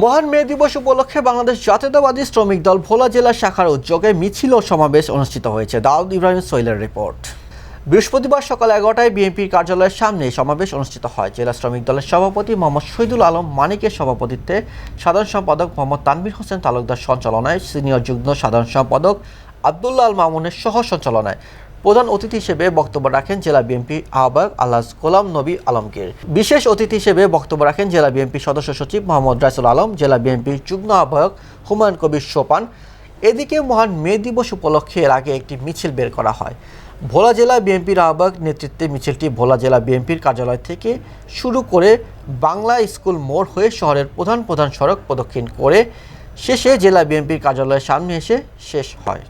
মহান মে দিবস উপলক্ষে বাংলাদেশ জাতীয়তাবাদী শ্রমিক দল ভোলা জেলা শাখার উদ্যোগে মিছিল ও সমাবেশ অনুষ্ঠিত হয়েছে। দাউদ ইব্রাহিম সোহেলের রিপোর্ট। বৃহস্পতিবার সকাল এগারোটায় বিএনপির কার্যালয়ের সামনে সমাবেশ অনুষ্ঠিত হয়। জেলা শ্রমিক দলের সভাপতি মোহাম্মদ শহীদুল আলম মানিকের সভাপতিত্বে সাধারণ সম্পাদক মোহাম্মদ তানভীর হোসেন তালুকদার সঞ্চালনায়, সিনিয়র যুগ্ম সাধারণ সম্পাদক আবদুল্লাহ আল মামুনের সহ সঞ্চালনায় প্রধান অতিথি হিসেবে বক্তব্য রাখেন জেলা বিএনপি আহ্বায়ক আল্লাহ গোলাম নবী আলমগীর। বিশেষ অতিথি হিসেবে বক্তব্য রাখেন জেলা বিএনপি সদস্য সচিব মোহাম্মদ রাইসুল আলম, জেলা বিএনপির যুগ্ম আহ্বায়ক হুমায়ুন কবির সোপান। এদিকে মহান মে দিবস উপলক্ষে এর আগে একটি মিছিল বের করা হয়। ভোলা জেলা বিএনপির আহ্বায়ক নেতৃত্বে মিছিলটি ভোলা জেলা বিএনপির কার্যালয় থেকে শুরু করে বাংলা স্কুল মোড় হয়ে শহরের প্রধান প্রধান সড়ক প্রদক্ষিণ করে শেষে জেলা বিএনপির কার্যালয়ের সামনে এসে শেষ হয়।